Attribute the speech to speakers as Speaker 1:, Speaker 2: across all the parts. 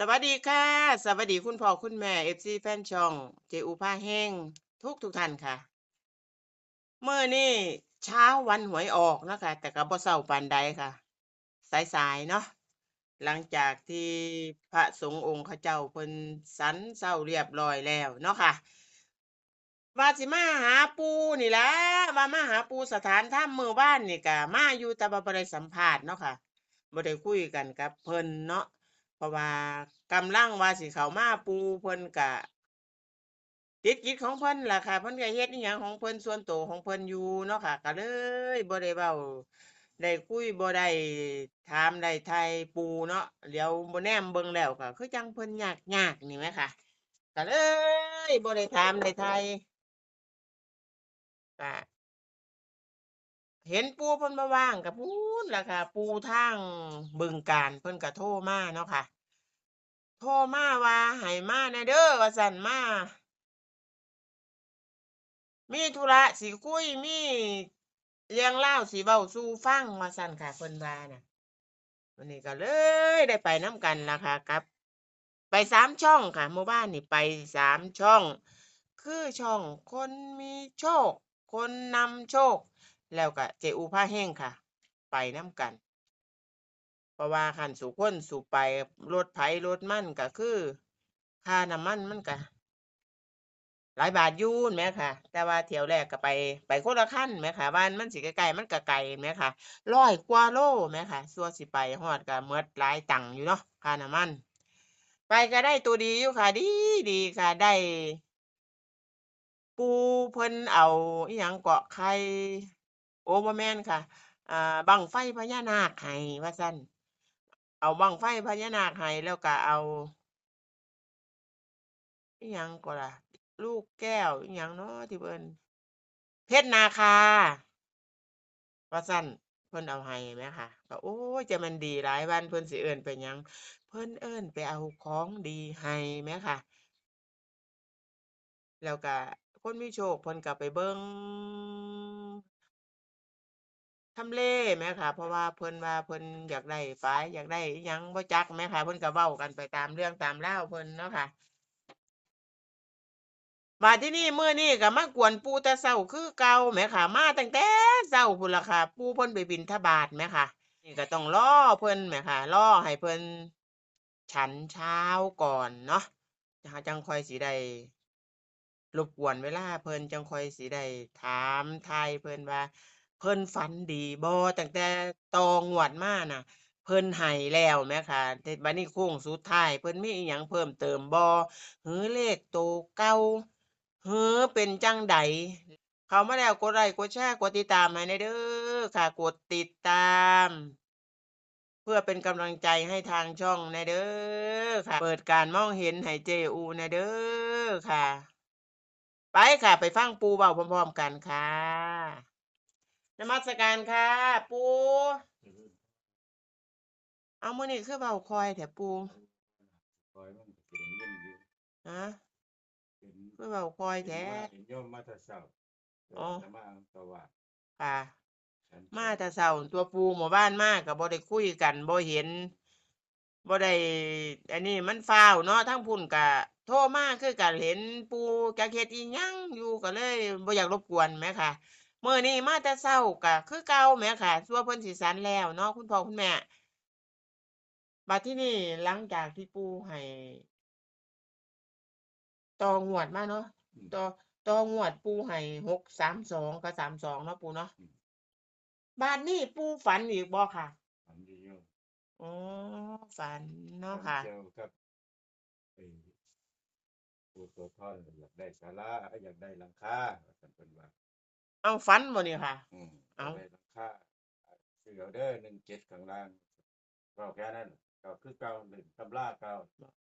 Speaker 1: สวัสดีค่ะ สวัสดีคุณพ่อคุณแม่ FC แฟนช่อง เจอูพาแห้งทุกทุกท่านค่ะ เมื่อนี่เช้าวันหวยออกนะคะ แต่ก็บ่เช้าปานใดค่ะ สายๆเนาะหลังจากที่พระสงฆ์องค์เขาเจ้าเพิ่นสันเช้าเรียบร้อยแล้วเนาะค่ะว่าสิมาหาปูนี่แหละว่ามาหาปูสถานถ้ำมื้อวานนี่ก็มาอยู่แต่ว่าบ่ได้สัมภาษณ์เนาะค่ะบ่ได้คุยกันกับเพิ่นเนาะ เพราะว่ากำลังว่าสิเข้ามาปูเพิ่นก็ติดกิจของเพิ่นล่ะค่ะเพิ่นก็เฮ็ดอิหยังของเพิ่นส่วนตัวของเพิ่นอยู่เนาะค่ะก็เลยบ่ได้เว้าได้คุยบ่ได้ถามได้ไทยปูเนาะเดี๋ยวบ่แนมเบิ่งแล้วก็คือจังเพิ่นยากๆนี่แหมค่ะก็เลยบ่ได้ถามได้ไทยก็ เห็นปูเพิ่นบ่ว่างก็พู้นล่ะค่ะ ปู่ทางบึงกาฬเพิ่นก็โทรมาเนาะค่ะ โทรมาว่าให้มาแน่เด้อว่าซั่นมา มีธุระสิคุยมีเรื่องราสิเว้าสู่ฟังว่าซั่นค่ะเพิ่นว่าน่ะวันนี้ก็เลยได้ไปน้ำกันล่ะค่ะกับ ไปสามช่องค่ะเมื่อวานนี่ไปสามช่อง คือช่องคนมีโชค คนนำโชค แล้วก็เจอูพาแห้งค่ะ ไปน้ำกัน เพราะว่าคันสู่คนสู่ไปรถไผ่รถมันก็คือค่าน้ำมันมันก็หลายบาทยู่แหมค่ะ แต่ว่าเที่ยวแรกก็ไปไปคนละคันแหมค่ะบ้านมันสิใกลๆมันก็ไกลแหมค่ะ100กว่าโลแหมค่ะสั่วสิไปฮอดก็หมดหลายตังค์อยู่เนาะค่าน้ำมัน ไปก็ได้ตัวดีอยู่ค่ะ ดีดีค่ะได้ ปูเพิ่นเอาอิหยังเกาะไข่ โอ้บ่แม่นค่ะอ่าบังไฟพญานาคให้ว่าซั่นเอาบังไฟพญานาคให้แล้วก็เอาอยังก็ล่ะ ลูกแก้วอยังเนาะที่เพิ่นเพชรนาคาว่าซั่นเพิ่นเอาให้แหมค่ะก็โอ๊ยจะม่นดีหลายวันเพิ่นสิเอิ้นไปยัง เพิ่นเอิ้นไปเอาของดีให้แหมค่ะ แล้วก็คนมีโชคเพิ่นก็ไปเบิ่ง ทำเลแหมค่ะเพราะว่าเพิ่นว่าเพิ่นอยากได้ฝายอยากได้หยังบ่จักแหมค่ะเพิ่นก็เว้ากันไปตามเรื่องตามราวเพิ่นเนาะค่ะบัดที่นี้มื้อนี้ก็มากวนปูแต่เช้าคือเก่าแหมค่ะ มาตั้งแต่เช้าพู้นละค่ะ ปูเพิ่นไปบิณฑบาตแหมค่ะ นี่ก็ต้องรอเพิ่นแหมค่ะรอให้เพิ่นฉันเช้าก่อนเนาะจังจั่งคอยสิได้รบกวนเวลาเพิ่นจังคอยสิได้ถามไถ่เพิ่นว่า เพิ่นฝันดีบ่ตั้งแต่ตองวดมาน่ะ เพิ่นให้แล้วแหมค่ะแต่บัดนี้โค้งสุดท้าย เพิ่นมีอิหยังเพิ่มเติมบ่หือเลขโตวเก่าหือเป็นจังใดเข้ามาแล้วกดไลก์กดแชร์กดติดตามให้แหน่เด้อค่ะกดติดตาม เพื่อเป็นกำลังใจให้ทางช่องแหน่เด้อค่ะ เปิดการมองเห็นให้เจอูแหน่เด้อค่ะ ไปค่ะ ไปฟังปูเว้าพร้อมๆกันค่ะ นมัสการค่ะ ปู่
Speaker 2: อือฮึ
Speaker 1: อ้าวมื้อนี้คือเว้าค่อยแท้ปู่
Speaker 2: คอยมันก็สิได้ยินอยู่
Speaker 1: ฮะ
Speaker 2: เห็น
Speaker 1: คือเว้าค่อย
Speaker 2: เห็น
Speaker 1: แท้
Speaker 2: มาเห็นโยมมาแต่เช้าแต่
Speaker 1: อ๋อ
Speaker 2: อาตมาก็ว่า
Speaker 1: ค่ะ
Speaker 2: ฉัน
Speaker 1: มาแต่เช้าตัวปู่หมู่บ้านมาก็บ่ได้คุยกันบ่เห็นบ่ได้อันนี้มันฟ้าวเนาะทางพุ่นก็โทรมาคือกันเห็นปู่จักเฮ็ดอิหยังอยู่ก็เลยบ่อยากรบกวนแหมค่ะ มื้อนี้มาแต่เช้าก็คือเก่าแหมค่ะสั่วเพิ่นสิฉันแล้วเนาะคุณพ่อคุณแม่บัดทีนี้หลังจากที่ปู่ให้ต่องวดมาเนาะ
Speaker 2: อืม
Speaker 1: ต่อต่องวดปู่ให้632กับ32เนาะปู่เนาะ
Speaker 2: อืม
Speaker 1: บัดนี้ปู่ฝันอีกบ่ค่ะ?
Speaker 2: ฝันดีอยู่
Speaker 1: อ๋อฝันเนาะ
Speaker 2: ฝัน
Speaker 1: ค่ะ
Speaker 2: เกี่ยวกับไอ้ปู่โสธรอยากได้ศาลาอยากได้หลังคาว่าซั่นเพิ่นว่า
Speaker 1: อ้าวฝันบ่นี่ค่ะ?
Speaker 2: อืมอ
Speaker 1: อ้า
Speaker 2: ยาก
Speaker 1: ว
Speaker 2: ได้หลังคาอ่าซื้อเอาเด้อ17ข้างล่างเว้าแค่นั้นก็คือเก่าเล่นตำราเก่า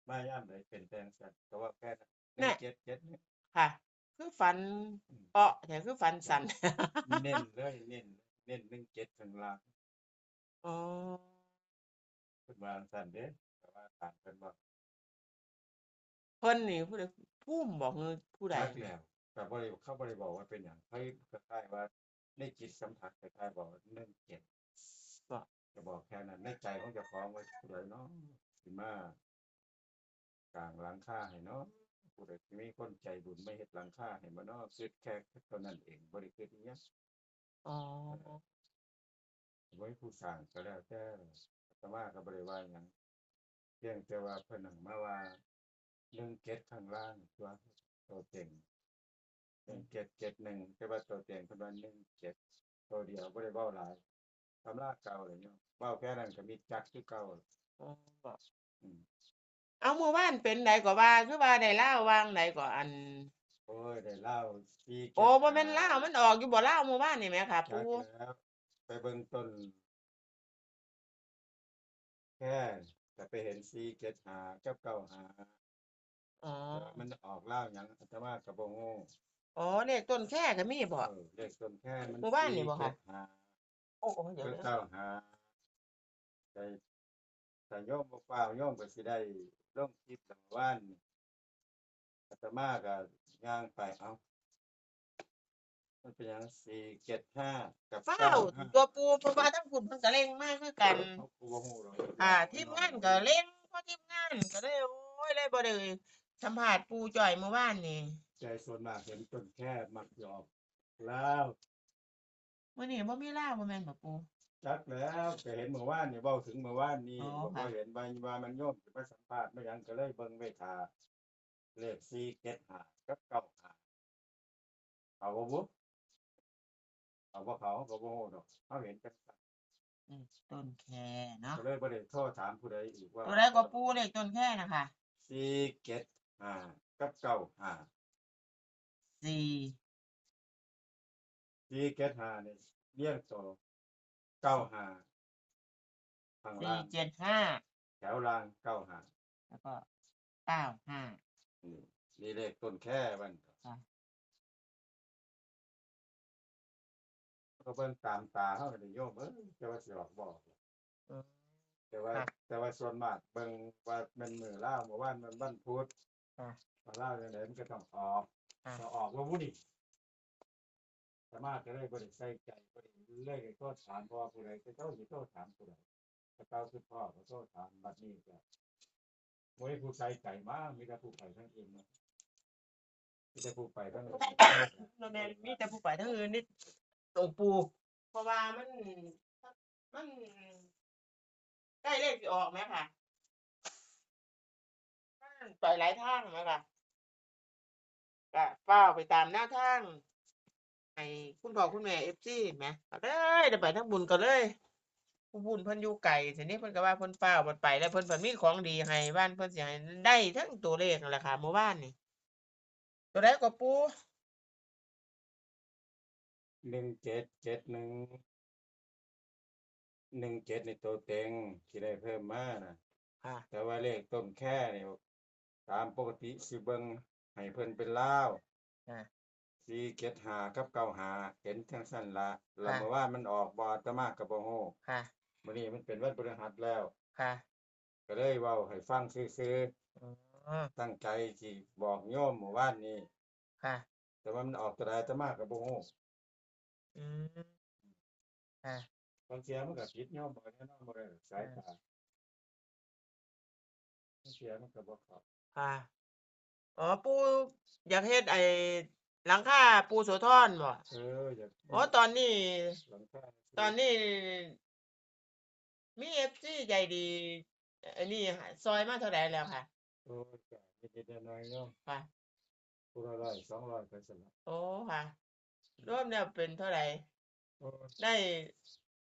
Speaker 2: มายามใดเป็นแต่จั่งซั้นก็เว้าแค่นั้น
Speaker 1: แน่
Speaker 2: 177
Speaker 1: ค่ะ คือฝัน
Speaker 2: อืม
Speaker 1: เปาะแท้คือฝัน
Speaker 2: อื
Speaker 1: สั้น
Speaker 2: มเน้นเลยเน้นเน้น17ข้างล่าง
Speaker 1: อ๋อ
Speaker 2: เพิ่นว่าจั่งซั้นเด้แต่ว่าตามเพิ่นเว้า
Speaker 1: เพิ่นนี่ผู้ใดภูมิบ่คือผู้ใด?
Speaker 2: จักแล้ว ก็บ่ได้เขาบ่ได้บอกว่าเป็นหยังเฮ้ยคล้ายๆว่าในจิตสัมผัสคล้ายๆบอกว่า17
Speaker 1: บ่
Speaker 2: ก็บอกแค่นั้นในใจของเจ้าของว่าผู้ใดน้อสิมากลางหลังคาให้เนาะผู้ใดที่มีคนใจบุญไม่เฮ็ดหลังคาให้บ่เนาะคิดแค่เท่านั้นเองบ่ได้คิดอีหยัง
Speaker 1: อ๋อ
Speaker 2: ไว้ผู้สร้างก็แล้วแต่อาตมาก็บ่ได้ว่าหยังเพียงแต่ว่าเพิ่นนั่งมาว่าเรื่องเก็ดข้างล่างตัวตัวเต็ง เรื่องเก็ดเก็ดหนึ่งแต่ว่าตัวเต็งเพิ่นว่าหนึ่งเก็ดตัวเดียวบ่ได้เว้าหลายตำราเก่าเลยเนาะเว้าแค่นั้นก็มีจักคือเก่า
Speaker 1: อ๋อบ่
Speaker 2: อืม
Speaker 1: เอาเมื่อวานเป็นไดก็ว่าคือว่าได้ลาววางใดก็อัน
Speaker 2: โอ้ยได้เล่าปีเก็ด
Speaker 1: โอ้บ่แม่นลาวมันออกอยู่บ่ลาวเมื่อวานนี่แหมค่ะ
Speaker 2: จัก
Speaker 1: ปู่
Speaker 2: แล้วไปเบิ่งต้น แค่แต่ไปเห็นซีเก็ดหากับเก้าหา
Speaker 1: อ๋อ
Speaker 2: มันออกเล่าวหยังอาตมาก็บ่ฮู้
Speaker 1: อ๋อเลขต้นแค่ก็มีบ่
Speaker 2: เออเลขต้นแค่มัน
Speaker 1: หมู่บ้านนี่บ่คะ
Speaker 2: 475
Speaker 1: โอ้โอ้เดี๋ยว
Speaker 2: ก็
Speaker 1: เดี๋ยว
Speaker 2: เก้าหาแต่แต่โยมบ่ฟ้าวโยมก็สิได้ลงคลิปหลังว่านนี่อาตมาก็ย่างไปเอ้ามันเป็นหยัง475กับ
Speaker 1: ฟ้าว
Speaker 2: 95
Speaker 1: ตัวปูเพราะว่าทั้งคุณเพิ่นก็เร่งมากคือกัน
Speaker 2: เขาก็บ่ฮู้หรอก
Speaker 1: อ่าทีมงานก็เร่งเพราะทีมงานก็เลยโอ้ยเลยบ่ได้สัมภาษณ์ปูจ่อยเมื่อวานนี่
Speaker 2: ใจส่วนมากเห็นต้นแค่มักหยอกแล้ว
Speaker 1: มื้อนี้บ่มีลาวบ่แม่นบ่ปู
Speaker 2: จักแล้วก็เห็นเมื่อวานนี่เว้าถึงเมื่อวานนี่
Speaker 1: อ๋อ
Speaker 2: บ่พอ
Speaker 1: ค่ะ
Speaker 2: เห็นว่าว่ามันโยมสิมาสัมภาษณ์มาหยังก็เลยเบิ่งไว้ท่าเลข475กับ95เอาบ่บุเอาบ่เขาก็บ่ฮู้ดอกเฮาเห็นจังซั่น
Speaker 1: อืมต้นแค่เนาะ
Speaker 2: ก็เลยบ่ได้โทรถามผู้ใดอีกว่า
Speaker 1: ตัวใดก็ปูเลขต้นแค่นะคะ
Speaker 2: 475กับ95
Speaker 1: สี่
Speaker 2: 475นี่เรียงต่อ95ข้าง
Speaker 1: สี่
Speaker 2: ล่าง
Speaker 1: เจ็ดห้า
Speaker 2: แถวล่าง95
Speaker 1: แล้วก็เก้าห้า
Speaker 2: นี่นี่เลขต้นแค่มัน
Speaker 1: ค่ะ
Speaker 2: ก็เบิ่งตามตาเฮาก็ได้โยมเอ้ยแต่ว่าสิออกบ่
Speaker 1: อืม
Speaker 2: แต่ว่า
Speaker 1: ค่ะ
Speaker 2: แต่ว่าส่วนมากเบิ่งว่ามันมื้อลาวเมื่อวานมันวันพุธ
Speaker 1: ค่ะ
Speaker 2: ว่าลาวจังไดมันก็ต้องออก
Speaker 1: ค่ะ
Speaker 2: ก็ออกว่าวุ้นี่สามารถก็เลยบ่ได้ใส่ใจบ่ได้เลยก็โทษถามพ่อผู้ใดก็เจ้าสิโทษถามผู้ใดก็เจ้าคือพ่อก็โทษถามบัดนี้ก็บ่มีผู้ใส่ใจมากมีแต่ผู้ไปทั้งเองเนาะมีแต่ผู้ไปทั้งเอง
Speaker 1: มันแม่นมีแต่ผู้ไปทั้งอื่นนี่หลวงปู่เพราะว่ามัน มันใกล้เลขสิออกไหมค่ะ มันไปหลายทางไหมค่ะก็เฝ้าวไปตามแนวทางให้คุณพ่อคุณแม่เอฟซีไหมก็เลยได้ไปทั้งบุญก็เลยผู้บุญเพิ่นอยู่ไกลทีนี้เพิ่นก็ว่าเพิ่นเฝ้าวเพิ่นไปแล้วเพิ่นเพิ่นมีของดีให้บ้านเพิ่นสิให้ได้ทั้งตัวเลขนั่นแหละค่ะเมื่อวานนี่ตัวใดก็ปู
Speaker 2: หนึ่งเจ็ดเจ็ดหนึ่งหนึ่งเจ็ดในตัวเต็งที่ได้เพิ่มมานะ
Speaker 1: ค่ะ
Speaker 2: แต่ว่าเลขต้นแค่นี่ ตามปกติสิเบิงให้เพิ่นเป็นลาว
Speaker 1: อ่า
Speaker 2: สี่เจ็ดหากับเก้าหาเห็นทั้งสั้นละแล้ว
Speaker 1: ค่ะ
Speaker 2: เมื่อวานมันออกบอตะมากกับบ่ฮู้
Speaker 1: ค่ะ
Speaker 2: มื้อนี้มันเป็นวันพฤหัสแล้ว
Speaker 1: ค่ะ
Speaker 2: ก็เลยเว้าให้ฟังซื่อ
Speaker 1: อ๋อ
Speaker 2: ๆตั้งใจสิบอกโยมเมื่อวานนี้
Speaker 1: ค่ะ
Speaker 2: แต่ว่ามันออกตัวใดตะมากกับบ่ฮู้
Speaker 1: อืมค่ะ
Speaker 2: บางเที่ยมันก็ผิดโยมบ่แน่นอนบ่ได้หรอกสายตาบางเที่ยมันก็บ่เข้า
Speaker 1: ค่ะ อ๋อ ปูอยากเฮ็ดไอ้หลังคาปูโสธรบ่
Speaker 2: เอออยาก
Speaker 1: อ๋อตอนนี้
Speaker 2: หลังคา
Speaker 1: ตอนนี้มี FC ใจดีอันนี้ซอยมาเท่าใดแล้วค่ะ
Speaker 2: โอ้ยก็นิดๆหน่อยๆเนาะ
Speaker 1: ค่ะ
Speaker 2: ผู้ละร้อยสองร้อยไปซั่นล่ะ
Speaker 1: โอ้ค่ะ รวมแล้วเป็นเท่าไหร่
Speaker 2: โอ้ย
Speaker 1: ได้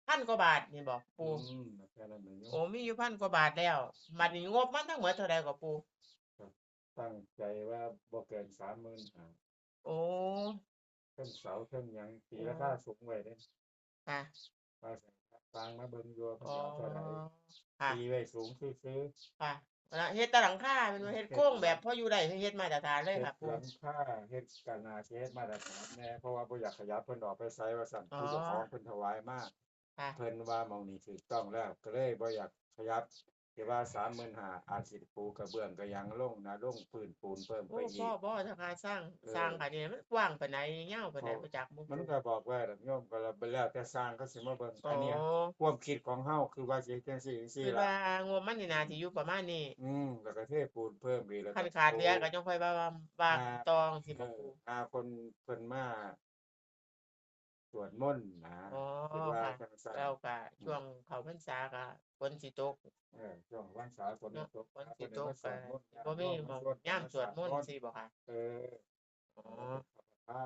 Speaker 1: พันกว่าบาทนี่บ่ปู
Speaker 2: อืมแค่นั้นเองโย
Speaker 1: โอ้
Speaker 2: ม
Speaker 1: มีอยู่พันกว่าบาทแล้วบัดนี้งบมันทั้งหมดเท่าใดก็ปู
Speaker 2: ตั้งใจว่าบ่เกิน35,000
Speaker 1: โอ้
Speaker 2: เครื่องเสาเครื่องหยังตี
Speaker 1: อ๋อ
Speaker 2: ราคาสูงไว้เด้
Speaker 1: ค่ะ
Speaker 2: มาใส่ตังมาเบิ่งอยู่ว่า
Speaker 1: อ๋อ
Speaker 2: เพิ่นเอาเท่าใด
Speaker 1: ค่ะ
Speaker 2: ตีไว้สูงซื่อๆ
Speaker 1: ค่ะแล้วเฮ็ดแต่หลังคาเป็นว่าเฮ็ดโค้งแบบพออยู่ได้เฮ็ดมาตรฐานเลย
Speaker 2: เฮ็ด
Speaker 1: ค่ะปู
Speaker 2: หลังคาเฮ็ดกันนาเฮ็ดมาตรฐานแน่เพราะว่าบ่อยากขยับเพิ่นออกไปไสว่าซั่น
Speaker 1: อ๋อ
Speaker 2: ผู้เจ้าของเพิ่นถวายมา
Speaker 1: ค่ะ
Speaker 2: เพิ่นว่าหม้องนี้ถูกต้องแล้วก็เลยบ่อยากขยับ ที่ว่าสามหมื่นห้าอาจสิปูกระเบื้องก็ยังลงนะลงพื้นปูนเพิ่มไป
Speaker 1: โอ้
Speaker 2: อี
Speaker 1: พ่อกบ่ถ้าการสร้าง
Speaker 2: เออ
Speaker 1: สร้างค่ะนี่มันกว้างปานใดยาวปานใด
Speaker 2: เพราะ
Speaker 1: บ่จักบ่
Speaker 2: มัน
Speaker 1: รู้
Speaker 2: ก็บอกว่าดอกโยมก็แล้วแต่สร้างเขาสิมาเบิ่ง
Speaker 1: อ๋
Speaker 2: อันเนี้ย
Speaker 1: อ
Speaker 2: ความคิดของเฮาคือว่าสิเฮ็ดจังซี่จังซี่
Speaker 1: คือ
Speaker 2: ล่ะ
Speaker 1: ว่างบมันนี่น่าสิอยู่ประมาณนี้
Speaker 2: อืมแล้วก็เทปูนเพิ่มอีกแล้ว
Speaker 1: คัน
Speaker 2: ก็
Speaker 1: ขาดเหลือ
Speaker 2: ปู
Speaker 1: ก็จังค่อยว่าว่าว่า
Speaker 2: อ่า
Speaker 1: ตองสิ
Speaker 2: เอ
Speaker 1: บ่
Speaker 2: อ
Speaker 1: ปู
Speaker 2: อาคนเพิ่นมา สวดมนต์นะ
Speaker 1: อ๋อ
Speaker 2: คิดว่า
Speaker 1: ค่ะ
Speaker 2: จังซั่น
Speaker 1: แล้วก็ช่วงเข้าพรรษาก็ฝนสิตก
Speaker 2: เออช่วงวันเสาร์ฝน
Speaker 1: เนาะ
Speaker 2: ตก
Speaker 1: ฝน
Speaker 2: ครับ
Speaker 1: สิ
Speaker 2: เพิ่น
Speaker 1: ต
Speaker 2: ได้
Speaker 1: ก
Speaker 2: มาส
Speaker 1: ก็
Speaker 2: วดมนต์
Speaker 1: บ่มี
Speaker 2: ญาติ
Speaker 1: หม้อง
Speaker 2: โย
Speaker 1: ยามสวดมนต์
Speaker 2: มา
Speaker 1: สิบ่ค่ะ
Speaker 2: เออ
Speaker 1: อ๋อ
Speaker 2: พระ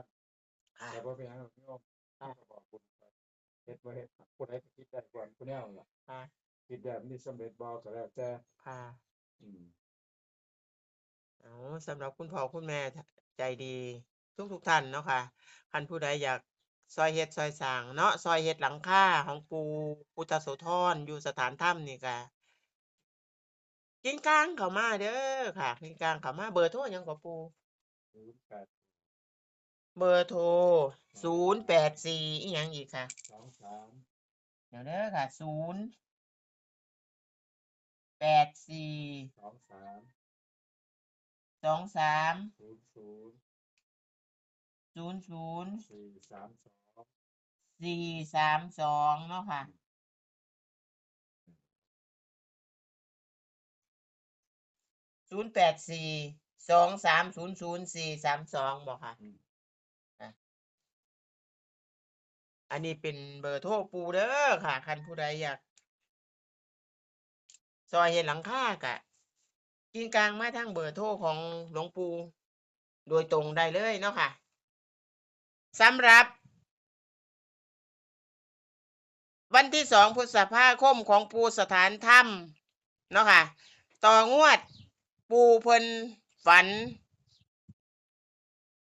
Speaker 1: ค่ะ
Speaker 2: แต่บ่เป็นหยังหรอกโยม
Speaker 1: ค่ะ
Speaker 2: ก็บอกคุณไปเฮ็ดบ่เฮ็ดผู้ใดก็คิดได้ก่อนผู้แนวล่ะ
Speaker 1: ค่ะ
Speaker 2: คิดแบบนี้สำเร็จบ่ก็แล้วแต่
Speaker 1: ค่ะ
Speaker 2: อืม
Speaker 1: อ๋อสำหรับคุณพ่อคุณแม่ใจดีทุกทุกท่านเนาะค่ะคันผู้ใดอยาก ซอยเฮ็ดซอยสร้างเนาะซอยเฮ็ดหลังคาของปู่พุทธโสธรอยู่สถานถ้ำนี่ก็กิ้งก้างเข้ามาเด้อค่ะกิ้งก้างเข้ามาเบอร์โทรหยังก็ปู่
Speaker 2: 08
Speaker 1: เบอร์โทรศูนย์แปดสี่อีหยังอีกค่ะ
Speaker 2: 23
Speaker 1: เดี๋ยวเด้อค่ะศูนย์แปดสี่
Speaker 2: 23
Speaker 1: สองสาม
Speaker 2: 00
Speaker 1: ศูนย์ศูนย์
Speaker 2: 432
Speaker 1: สี่สามสอง เนาะค่ะ ศูนย์แปดสี่สองสามศูนย์ศูนย์สี่สามสองบอกค่ะ
Speaker 2: อืม
Speaker 1: อะ อันนี้เป็นเบอร์โทรปูเด้อค่ะ คันผู้ใดอยาก ซอยเห็นหลังคากะกินกลางมาทางเบอร์โทรของหลวงปู่โดยตรงได้เลยเนาะค่ะสำหรับ วันที่สองพฤษภาคมของปูสถานถ้ำเนาะค่ะ ต่องวดปูเพิ่นฝัน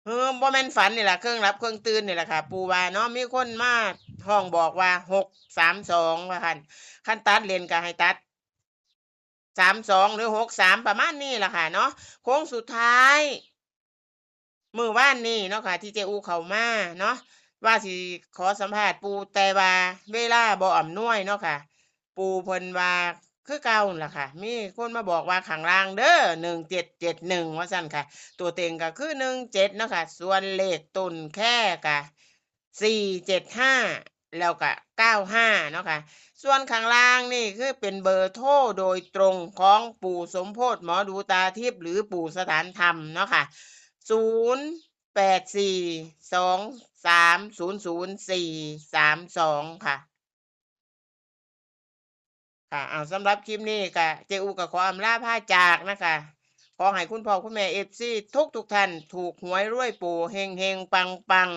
Speaker 1: เออบ่แม่นฝันนี่แหละเครื่องรับเครื่องตื่นนี่แหละค่ะ ปูว่าเนาะมีคนมาห้องบอกว่าหกสามสองว่าคันขั้นตัดเลนก็ให้ตัดสามสองหรือหกสามประมาณนี้แหละค่ะเนาะโค้งสุดท้าย มือว่านนี่เนาะค่ะ ที่เจอูเขามาเนาะ ว่าสิขอสัมภาษณ์ปูแต่ว่าเวลาบ่อำนวยเนาะค่ะ ปูเพิ่นว่าคือเก่าล่ะค่ะ มีคนมาบอกว่าข้างล่างเด้อหนึ่งเจ็ดเจ็ดหนึ่งว่าสั่นค่ะ ตัวเต็งก็คือหนึ่งเจ็ดเนาะค่ะ ส่วนเลขตุนแค่กะสี่เจ็ดห้าแล้วก็เก้าห้าเนาะค่ะ ส่วนข้างล่างนี่คือเป็นเบอร์โทรโดยตรงของปู่สมโพธหมอดูตาทิพย์หรือปู่สถานธรรมเนาะค่ะศูนย์ แปดสี่สองสามศูนย์ศูนย์สี่สามสองค่ะ ค่ะเอาสำหรับคลิปนี้ก็เจอูกับขออำลาผ้าจากนะคะ ขอให้คุณพ่อคุณแม่เอฟซีทุกทุกท่าน ถูกหวยรวยปู่เฮงเฮงปังปัง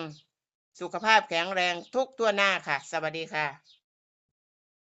Speaker 1: สุขภาพแข็งแรงทุกตัวหน้าค่ะ สวัสดีค่ะ